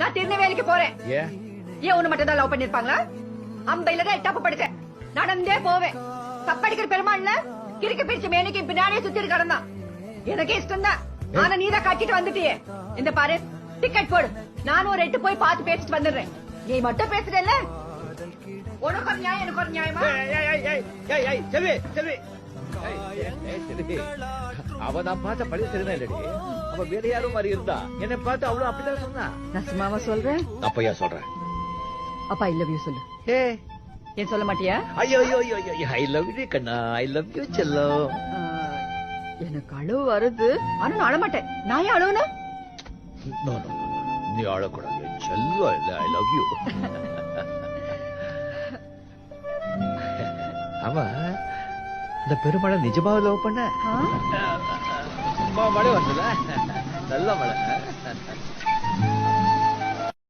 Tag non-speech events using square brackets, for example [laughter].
நான் திருநெல்வேலிக்கு போறேன். ஏன்? உன்னை மட்டும் தான் லவ் பண்ணிருப்பாங்களா? அம்பையில தான் எட்டாப்பு படிச்சேன். நடந்தே போவேன். தப்படிக்கிற பெருமாள்ல கிறுக்கு பிரிச்சு மேனைக்கு பின்னாடியே சுத்திட்டு கிடந்தான் எனக்கு இஷ்டம் தான் ஆனா நீ தான் கட்டிட்டு வந்துட்டியே. இந்த பாரு டிக்கெட் போடு. நானும் ஒரு எட்டு போய் பார்த்து பேசிட்டு வந்துடுறேன். நீ மட்டும் பேசுறல்ல? உனக்கு ஒரு நியாயம் எனக்கு ஒரு நியாயமா? ஏய், ஏய், ஏய், ஏய், ஏய், ஏய், செல்வி, செல்வி. ஏய், ஏய், ஏய், செல்வி. அவ நான் பார்த்த பழைய செல்வி இல்லடி. அவ வேற யாரும் மாதிரி இருந்தா என்னை பார்த்து அவளும் அப்படிதான் சொன்னா. நான் சும்மாவா சொல்றேன். அப்பையா சொல்றேன். அப்பா ஐ லவ் யூ சொல்லு. ஏ ஏன் சொல்ல மாட்டியா? ஐயோ ஐயோ ஐயோ ஐயோ ஐ லவ் யூ கண்ணா ஐ லவ் யூ செல்லம் ஆ, எனக்கு அழுவு வருது. ஆனா நான் அழமாட்டேன் நான் ஏன் அழுவணும் நோ நோ நீ அழக்கூடாது. என் செல்லம் இல்ல ஐ லவ் யூ அவ இந்த பெருமழை நிஜமாவே லவ் பண்ண? மழை வருதுல்ல [laughs] நல்ல மழை.